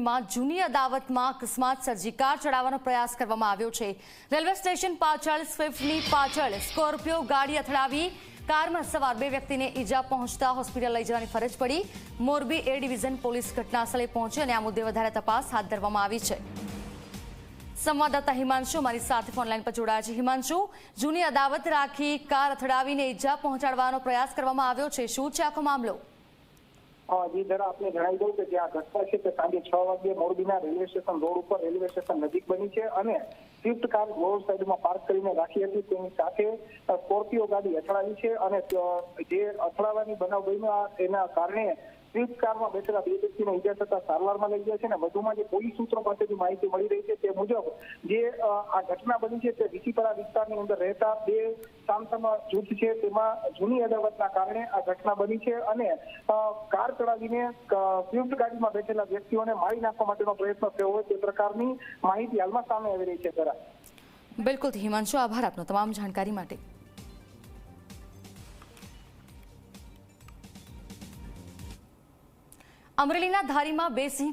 અમરેલીમાં જૂની અદાવતમાં અકસ્માત સર્જી કાર ચડાવવાનો પ્રયાસ કરવામાં આવ્યો છે. રેલવે સ્ટેશન પાછળ સ્વિફ્ટની પાછળ સ્કોર્પિયો ગાડી અથડાવી કારમાં સવાર બે વ્યક્તિને ઈજા પહોંચતા હોસ્પિટલ લઈ જવાની ફરજ પડી. મોરબી એ ડિવિઝન પોલીસ ઘટનાસ્થળે પહોંચી અને આ મુદ્દે વધારે તપાસ હાથ ધરવામાં આવી છે. સંવાદદાતા હિમાંશુ મારી સાથે ફોનલાઈન પર જોડાયા છે. હિમાંશુ, જૂની અદાવત રાખી કાર અથડાવીને ઈજા પહોંચાડવાનો પ્રયાસ કરવામાં આવ્યો છે. શું છે આખો મામલો? જી જરા આપને જણાવી દઉં કે જે આ ઘટના છે તે સાંજે છ વાગ્યે મોરબીના રેલવે સ્ટેશન રોડ ઉપર રેલવે સ્ટેશન નજીક બની છે અને સ્વિફ્ટ કાર રોડ સાઈડમાં પાર્ક કરીને રાખી હતી. તેની સાથે સ્કોર્પિયો ગાડી અથડાવી છે અને જે અથડાવાની બનાવ બન્યો એના કારણે સ્વિફ્ટ કારમાં બેઠેલા બે વ્યક્તિને ઈજા થતા સારવારમાં લઈ ગયા છે અને વધુમાં જે પોલીસ સૂત્રો પાસેથી માહિતી મળી રહી છે તે મુજબ જે આ ઘટના બની છે તે વિસીપરા વિસ્તારની અંદર રહેતા બે સામસામા જૂથ છે તેમાં જૂની અદાવતના કારણે આ ઘટના બની છે અને કાર ચડાવીને સ્વિફ્ટ ગાડીમાં બેઠેલા વ્યક્તિઓને મારી નાખવા માટેનો પ્રયત્ન થયો હોય તે પ્રકારની માહિતી હાલમાં સામે આવી રહી છે જરા. બિલકુલ, હિમાંશુ, આભાર આપનો તમામ જાણકારી માટે. અમરેલીના ધારીમાં બે સિંહ